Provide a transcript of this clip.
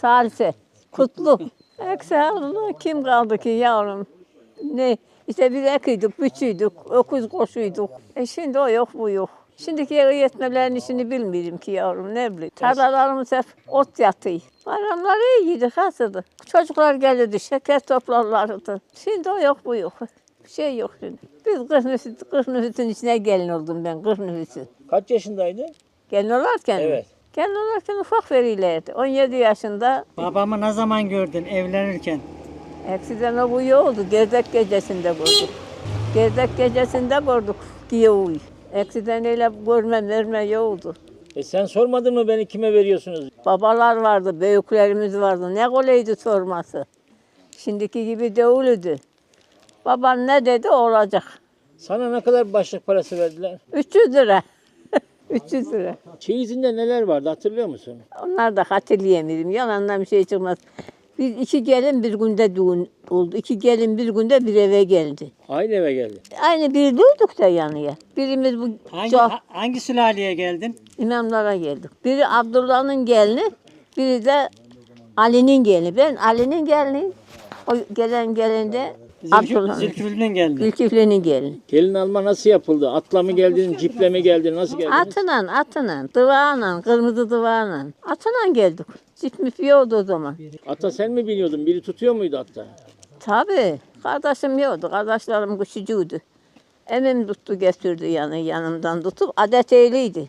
Salise, Kutlu. Ekserli kim kaldı ki yavrum? Ne? İşte biz ekiydik, biçiydik, öküz koşuyduk. E şimdi o yok, bu yok. Şimdiki yetmelerin işini bilmiyorum ki yavrum, ne bileyim. Tarlalarımız hep ot yatıyor. Bayramları iyiydi, hasıdı. Çocuklar gelirdi, şeker toplarlardı. Şimdi o yok, bu yok. Bir şey yok şimdi. Biz nüfusun içine gelin oldum ben, kırk nüfusun. Kaç yaşındaydı? Gelin olarken? Evet. Gelin olarken ufak verirlerdi. 17 yaşında Babamı ne zaman gördün evlenirken? Eksiden o bu yoktu. Gerdek gecesinde gördük. Gerdek gecesinde gördük Giyoğu'yu. Eksiden öyle görme verme yoktu. E sen sormadın mı beni kime veriyorsunuz? Babalar vardı, büyüklerimiz vardı. Ne kolaydı sorması. Şimdiki gibi değildi. Baban ne dedi olacak. Sana ne kadar başlık parası verdiler? 300 lira. 300 lira. Çeyizinde neler vardı hatırlıyor musun? Onlar da hatırlayamıyorum. Yalandan bir şey çıkmaz. Biz iki gelin bir günde düğün oldu. İki gelin bir günde bir eve geldi. Aynı eve geldi. Aynı bir durduk da yanıya. Birimiz bu Hangi, çok ha- hangi sülaleye geldin? imamlara geldik. Biri Abdullah'ın gelini, biri de Ali'nin gelini. Ben Ali'nin gelini, o gelen gelinde Zülkü, Abdullah'ın. Zülküflü'nün gelini. Gelin alma nasıl yapıldı? Atla mı geldin, ciple mi geldin, nasıl geldin? Atla, atla, dıvağla, kırmızı dıvağla. Atla geldik. Cipmif yoktu o zaman. Ata sen mi biniyordun? Biri tutuyor muydu atta? Tabii. Kardeşim yoktu. Kardeşlerim küçücüydü. Emim tuttu getirdi yani yanımdan tutup adet eyliydi.